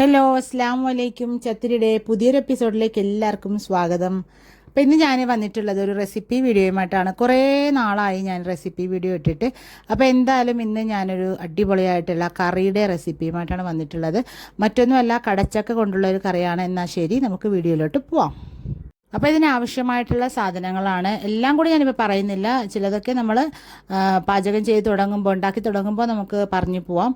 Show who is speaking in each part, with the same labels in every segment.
Speaker 1: Hello അസ്സാം വലൈക്കും ചത്തിരിയുടെ പുതിയൊരു എപ്പിസോഡിലേക്ക് എല്ലാവർക്കും സ്വാഗതം. അപ്പോൾ ഇന്ന് ഞാൻ വന്നിട്ടുള്ളത് ഒരു റെസിപ്പി വീഡിയോയുമായിട്ടാണ്. കുറേ നാളായി ഞാൻ റെസിപ്പി വീഡിയോ ഇട്ടിട്ട്. അപ്പോൾ എന്തായാലും ഇന്ന് ഞാനൊരു അടിപൊളിയായിട്ടുള്ള കറിയുടെ റെസിപ്പിയുമായിട്ടാണ് വന്നിട്ടുള്ളത്. മറ്റൊന്നുമല്ല കടച്ചക്ക കൊണ്ടുള്ള ഒരു കറിയാണ്. എന്നാൽ ശരി നമുക്ക് വീഡിയോയിലോട്ട് പോവാം. അപ്പോൾ ഇതിനാവശ്യമായിട്ടുള്ള സാധനങ്ങളാണ്. എല്ലാം കൂടി ഞാനിപ്പോൾ പറയുന്നില്ല. ചിലതൊക്കെ നമ്മൾ പാചകം ചെയ്ത് തുടങ്ങുമ്പോൾ ഉണ്ടാക്കി തുടങ്ങുമ്പോൾ നമുക്ക് പറഞ്ഞു പോവാം.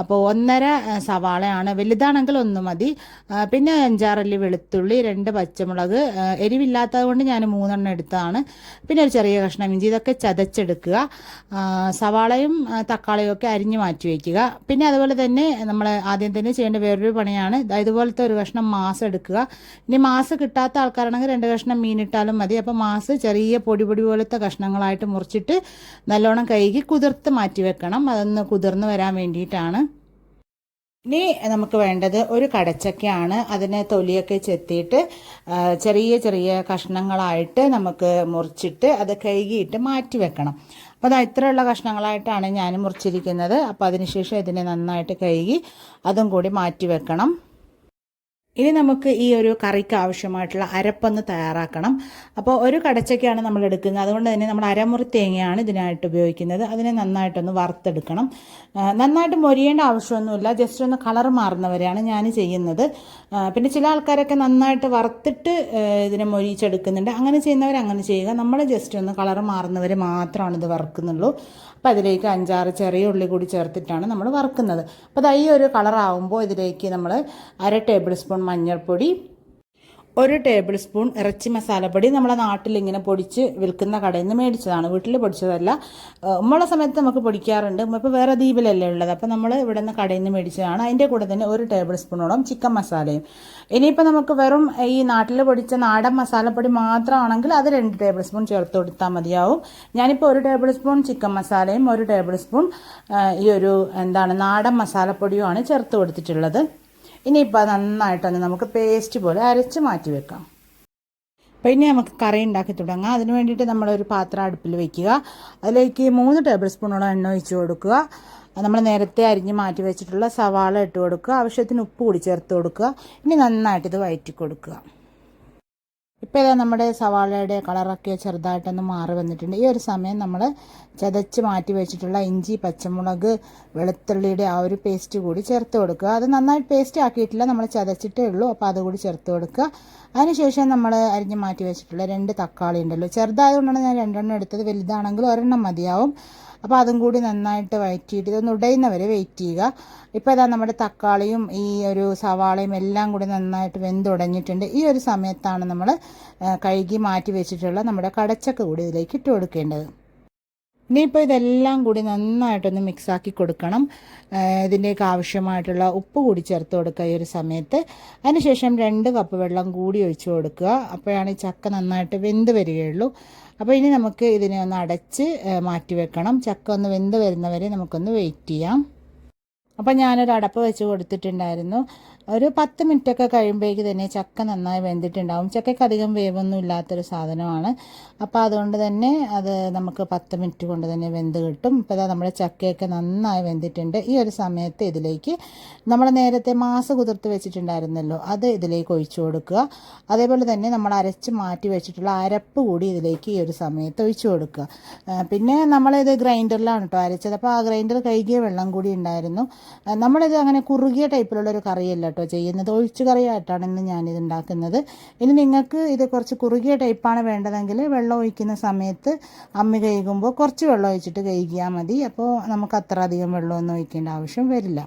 Speaker 1: അപ്പോൾ ഒന്നര സവാളയാണ്. വലുതാണെങ്കിൽ ഒന്ന് മതി. പിന്നെ അഞ്ചാറല്ലി വെളുത്തുള്ളി രണ്ട് പച്ചമുളക് എരിവില്ലാത്തത് കൊണ്ട് ഞാൻ മൂന്നെണ്ണം എടുത്തതാണ്. പിന്നെ ഒരു ചെറിയ കഷ്ണം ഇഞ്ചി. ഇതൊക്കെ ചതച്ചെടുക്കുക. സവാളയും തക്കാളിയും ഒക്കെ അരിഞ്ഞ് മാറ്റി വയ്ക്കുക പിന്നെ അതുപോലെ തന്നെ നമ്മൾ ആദ്യം തന്നെ ചെയ്യേണ്ട വേറൊരു പണിയാണ്. ഇതുപോലത്തെ ഒരു കഷ്ണം മാസം എടുക്കുക. ഇനി മാസം കിട്ടാത്ത ആൾക്കാരാണെങ്കിൽ രണ്ട് കഷ്ണം മീനിട്ടാലും മതി. അപ്പോൾ മാസ് ചെറിയ പൊടി പൊടി പോലത്തെ കഷ്ണങ്ങളായിട്ട് മുറിച്ചിട്ട് നല്ലോണം കഴുകി കുതിർത്ത് മാറ്റി വെക്കണം. അതൊന്ന് കുതിർന്ന് വരാൻ വേണ്ടിയിട്ടാണ്. ഇനി നമുക്ക് വേണ്ടത് ഒരു കടച്ചക്കയാണ്. അതിനെ തൊലിയൊക്കെ ചെത്തിയിട്ട് ചെറിയ ചെറിയ കഷ്ണങ്ങളായിട്ട് നമുക്ക് മുറിച്ചിട്ട് അത് കഴുകിയിട്ട് മാറ്റി വെക്കണം. അപ്പോൾ അത് ഇത്രയുള്ള കഷ്ണങ്ങളായിട്ടാണ് ഞാൻ മുറിച്ചിരിക്കുന്നത്. അപ്പോൾ അതിനുശേഷം ഇതിനെ നന്നായിട്ട് കഴുകി അതും കൂടി മാറ്റി വെക്കണം. ഇനി നമുക്ക് ഈ ഒരു കറിക്ക് ആവശ്യമായിട്ടുള്ള അരപ്പൊന്ന് തയ്യാറാക്കണം. അപ്പോൾ ഒരു കടച്ചക്കയാണ് നമ്മൾ എടുക്കുന്നത്. അതുകൊണ്ട് തന്നെ നമ്മൾ അരമുറി തേങ്ങയാണ് ഇതിനായിട്ട് ഉപയോഗിക്കുന്നത്. അതിനെ നന്നായിട്ടൊന്ന് വറുത്തെടുക്കണം. നന്നായിട്ട് മൊരിയേണ്ട ആവശ്യമൊന്നുമില്ല. ജസ്റ്റ് ഒന്ന് കളർ മാറുന്നവരെയാണ് ഞാൻ ചെയ്യുന്നത്. പിന്നെ ചില ആൾക്കാരൊക്കെ നന്നായിട്ട് വറുത്തിട്ട് ഇതിനെ മൊരിച്ചെടുക്കുന്നുണ്ട് അങ്ങനെ ചെയ്യുന്നവർ അങ്ങനെ ചെയ്യുക. നമ്മൾ ജസ്റ്റ് ഒന്ന് കളർ മാറുന്നവർ മാത്രമാണ് ഇത് വറുക്കുന്നുള്ളൂ. അപ്പോൾ അതിലേക്ക് അഞ്ചാറ് ചെറിയ ഉള്ളി കൂടി ചേർത്തിട്ടാണ് നമ്മൾ വറുക്കുന്നത്. അപ്പോൾ അത് ഈ ഒരു കളറാവുമ്പോൾ ഇതിലേക്ക് നമ്മൾ അര ടേബിൾ സ്പൂൺ മഞ്ഞൾപ്പൊടി ഒരു ടേബിൾ സ്പൂൺ ഇറച്ചി മസാലപ്പൊടി നമ്മളെ നാട്ടിൽ ഇങ്ങനെ പൊടിച്ച് വിൽക്കുന്ന കടയിൽ നിന്ന് മേടിച്ചതാണ്. വീട്ടിൽ പൊടിച്ചതല്ല. ഉമ്മള സമയത്ത് നമുക്ക് പൊടിക്കാറുണ്ട്. ഇപ്പോൾ വേറെ ദ്വീപിലല്ലേ ഉള്ളത്. അപ്പോൾ നമ്മൾ ഇവിടെ നിന്ന് കടയിൽ നിന്ന് മേടിച്ചതാണ്. അതിന്റെ കൂടെ തന്നെ ഒരു ടേബിൾ സ്പൂണോളം ചിക്കൻ മസാലയും. ഇനിയിപ്പോൾ നമുക്ക് വെറും ഈ നാട്ടിൽ പൊടിച്ച നാടൻ മസാലപ്പൊടി മാത്രമാണെങ്കിൽ അത് രണ്ട് ടേബിൾ സ്പൂൺ ചേർത്ത് കൊടുത്താൽ മതിയാവും. ഞാനിപ്പോൾ ഒരു ടേബിൾ സ്പൂൺ ചിക്കൻ മസാലയും ഒരു ടേബിൾ സ്പൂൺ ഈ ഒരു എന്താണ് നാടൻ മസാലപ്പൊടിയുമാണ് ചേർത്ത് കൊടുത്തിട്ടുള്ളത്. ഇനിയിപ്പോൾ നന്നായിട്ട് നന്നായിട്ടൊന്ന് നമുക്ക് പേസ്റ്റ് പോലെ അരച്ച് മാറ്റി വെക്കാം. അപ്പോൾ ഇനി നമുക്ക് കറി ഉണ്ടാക്കി തുടങ്ങാം. അതിന് വേണ്ടിയിട്ട് നമ്മളൊരു പാത്രം അടുപ്പിൽ വെക്കുക. അതിലേക്ക് മൂന്ന് ടേബിൾ സ്പൂണോളം എണ്ണ ഒഴിച്ച് കൊടുക്കുക. നമ്മൾ നേരത്തെ അരിഞ്ഞ് മാറ്റി വെച്ചിട്ടുള്ള സവാള ഇട്ട് കൊടുക്കുക. ആവശ്യത്തിന് ഉപ്പ് കൂടി ചേർത്ത് കൊടുക്കുക. ഇനി നന്നായിട്ട് ഇത് വയറ്റി കൊടുക്കുക. ഇപ്പോൾ ഇതാ നമ്മുടെ സവാളയുടെ കളറൊക്കെ ചെറുതായിട്ടൊന്ന് മാറി വന്നിട്ടുണ്ട്. ഈ ഒരു സമയം നമ്മൾ ചതച്ച് മാറ്റി വെച്ചിട്ടുള്ള ഇഞ്ചി പച്ചമുളക് വെളുത്തുള്ളിയുടെ ആ ഒരു പേസ്റ്റ് കൂടി ചേർത്ത് കൊടുക്കുക. അത് നന്നായിട്ട് പേസ്റ്റ് ആക്കിയിട്ടില്ല നമ്മൾ ചതച്ചിട്ടേ ഉള്ളൂ. അപ്പോൾ അതുകൂടി ചേർത്ത് കൊടുക്കുക. അതിനുശേഷം നമ്മൾ അരിഞ്ഞ് മാറ്റി വെച്ചിട്ടുള്ള രണ്ട് തക്കാളി ഉണ്ടല്ലോ. ചെറുതായതുകൊണ്ടാണ് ഞാൻ രണ്ടെണ്ണം എടുത്തത്. വലുതാണെങ്കിൽ ഒരെണ്ണം മതിയാവും. അപ്പോൾ അതും കൂടി നന്നായിട്ട് വഴറ്റിയിട്ട് ഇതൊന്ന് ഉടയുന്നവരെ വെയിറ്റ് ചെയ്യുക. ഇപ്പോൾ ഇതാ നമ്മുടെ തക്കാളിയും ഈ ഒരു സവാളയും എല്ലാം കൂടി നന്നായിട്ട് വെന്തുടഞ്ഞിട്ടുണ്ട് ഈ ഒരു സമയത്താണ് നമ്മൾ കഴുകി മാറ്റി വെച്ചിട്ടുള്ള നമ്മുടെ കടച്ചക്ക കൂടി ഇതിലേക്ക് ഇട്ട് കൊടുക്കേണ്ടത്. ഇനിയിപ്പോൾ ഇതെല്ലാം കൂടി നന്നായിട്ടൊന്ന് മിക്സാക്കി കൊടുക്കണം. ഇതിന്റെയൊക്കെ ആവശ്യമായിട്ടുള്ള ഉപ്പ് കൂടി ചേർത്ത് കൊടുക്കുക ഈ ഒരു സമയത്ത്. അതിനുശേഷം രണ്ട് കപ്പ് വെള്ളം കൂടി ഒഴിച്ച് കൊടുക്കുക. അപ്പോഴാണ് ഈ ചക്ക നന്നായിട്ട് വെന്ത് വരികയുള്ളൂ. അപ്പോൾ ഇനി നമുക്ക് ഇതിനെ ഒന്ന് അടച്ച് മാറ്റി വെക്കണം. ചക്ക ഒന്ന് വെന്ത് വരുന്നവരെ നമുക്കൊന്ന് വെയിറ്റ് ചെയ്യാം. അപ്പോൾ ഞാനൊരു അടപ്പ് വെച്ച് കൊടുത്തിട്ടുണ്ടായിരുന്നു. ഒരു പത്ത് മിനിറ്റൊക്കെ കഴിയുമ്പോഴേക്ക് തന്നെ ചക്ക നന്നായി വെന്തിട്ടുണ്ടാവും. ചക്കയ്ക്ക് അധികം വേവൊന്നും ഇല്ലാത്തൊരു സാധനമാണ്. അപ്പോൾ അതുകൊണ്ട് തന്നെ അത് നമുക്ക് പത്ത് മിനിറ്റ് കൊണ്ട് തന്നെ വെന്ത് കിട്ടും. ഇപ്പോൾ നമ്മുടെ ചക്കയൊക്കെ നന്നായി വെന്തിട്ടുണ്ട്. ഈ ഒരു സമയത്ത് ഇതിലേക്ക് നമ്മൾ നേരത്തെ മാസ് കുതിർത്ത് വെച്ചിട്ടുണ്ടായിരുന്നല്ലോ അത് ഇതിലേക്ക് ഒഴിച്ചു കൊടുക്കുക. അതേപോലെ തന്നെ നമ്മൾ അരച്ച് മാറ്റി വെച്ചിട്ടുള്ള അരപ്പ് കൂടി ഇതിലേക്ക് ഈ ഒരു സമയത്ത് ഒഴിച്ചു കൊടുക്കുക. പിന്നെ നമ്മളിത് ഗ്രൈൻഡറിലാണ് കേട്ടോ അരച്ചത്. അപ്പോൾ ആ ഗ്രൈൻഡർ കഴുകിയ വെള്ളം കൂടി ഉണ്ടായിരുന്നു. നമ്മളിത് അങ്ങനെ കുറുകിയ ടൈപ്പിലുള്ള ഒരു കറിയല്ല കേട്ടോ ചെയ്യുന്നത്. ഒഴിച്ചു കറിയായിട്ടാണ് ഇന്ന് ഞാനിത് ഉണ്ടാക്കുന്നത്. ഇനി നിങ്ങൾക്ക് ഇത് കുറച്ച് കുറുകിയ ടൈപ്പാണ് വേണ്ടതെങ്കിൽ വെള്ളം ഒഴിക്കുന്ന സമയത്ത് അമ്മി കഴുകുമ്പോൾ കുറച്ച് വെള്ളം ഒഴിച്ചിട്ട് കഴുകിയാൽ മതി. അപ്പോൾ നമുക്ക് അത്ര അധികം വെള്ളമൊന്നും ഒഴിക്കേണ്ട ആവശ്യം വരില്ല.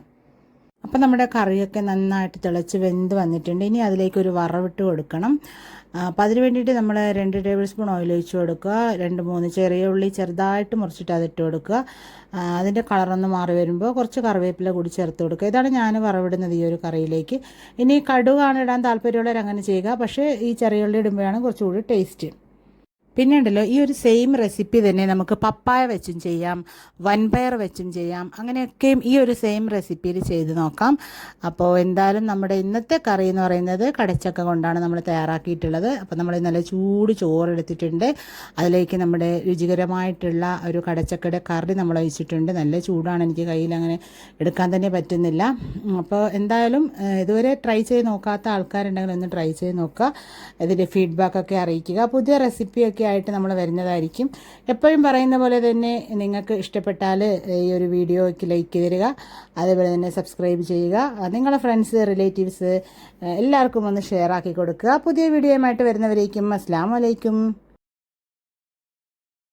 Speaker 1: അപ്പം നമ്മുടെ കറിയൊക്കെ നന്നായിട്ട് തിളച്ച് വെന്ത് വന്നിട്ടുണ്ട്. ഇനി അതിലേക്ക് ഒരു വറവിട്ട് കൊടുക്കണം. അപ്പോൾ അപ്പം അതിന് വേണ്ടിയിട്ട് നമ്മൾ രണ്ട് ടേബിൾ സ്പൂൺ ഓയിൽ ഒഴിച്ച് കൊടുക്കുക. രണ്ട് മൂന്ന് ചെറിയ ഉള്ളി ചെറുതായിട്ട് മുറിച്ചിട്ട് അതിട്ട് കൊടുക്കുക. അതിന്റെ കളറൊന്ന് മാറി വരുമ്പോൾ കുറച്ച് കറിവേപ്പില കൂടി ചേർത്ത് കൊടുക്കുക. ഇതാണ് ഞാൻ വറവിടുന്നത് ഈ ഒരു കറിയിലേക്ക്. ഇനി കടുവാണ് ഇടാൻ താല്പര്യമുള്ളവർ അങ്ങനെ ചെയ്യുക. പക്ഷേ ഈ ചെറിയ ഉള്ളി ഇടുമ്പോഴാണ് കുറച്ചുകൂടി ടേസ്റ്റ്. പിന്നെ ഉണ്ടല്ലോ ഈ ഒരു സെയിം റെസിപ്പി തന്നെ നമുക്ക് പപ്പായ വെച്ചും ചെയ്യാം വൻപയർ വെച്ചും ചെയ്യാം അങ്ങനെയൊക്കെയും ഈ ഒരു സെയിം റെസിപ്പിയിൽ ചെയ്ത് നോക്കാം. അപ്പോൾ എന്തായാലും നമ്മുടെ ഇന്നത്തെ കറി എന്ന് പറയുന്നത് കടച്ചക്ക കൊണ്ടാണ് നമ്മൾ തയ്യാറാക്കിയിട്ടുള്ളത്. അപ്പോൾ നമ്മൾ നല്ല ചൂട് ചോറെടുത്തിട്ടുണ്ട്. അതിലേക്ക് നമ്മുടെ രുചികരമായിട്ടുള്ള ഒരു കടച്ചക്കയുടെ കറി നമ്മൾ ഒഴിച്ചിട്ടുണ്ട്. നല്ല ചൂടാണ് എനിക്ക് കയ്യിൽ അങ്ങനെ എടുക്കാൻ തന്നെ പറ്റുന്നില്ല. അപ്പോൾ എന്തായാലും ഇതുവരെ ട്രൈ ചെയ്ത് നോക്കാത്ത ആൾക്കാരുണ്ടെങ്കിൽ ഒന്ന് ട്രൈ ചെയ്ത് നോക്കുക. ഇതിന്റെ ഫീഡ്ബാക്കൊക്കെ അറിയിക്കുക. പുതിയ റെസിപ്പിയൊക്കെ ആയിട്ട് നമ്മൾ വരുന്നതായിരിക്കും. എപ്പോഴും പറയുന്ന പോലെ തന്നെ നിങ്ങൾക്ക് ഇഷ്ടപ്പെട്ടാൽ ഈ ഒരു വീഡിയോയ്ക്ക് ലൈക്ക് തരിക അതേപോലെ തന്നെ സബ്സ്ക്രൈബ് ചെയ്യുക നിങ്ങളുടെ ഫ്രണ്ട്സ് റിലേറ്റീവ്സ് എല്ലാവർക്കും ഒന്ന് ഷെയർ ആക്കി കൊടുക്കുക. പുതിയ വീഡിയോയുമായിട്ട് വരുന്നവരേക്കും അസ്സാം വലൈക്കും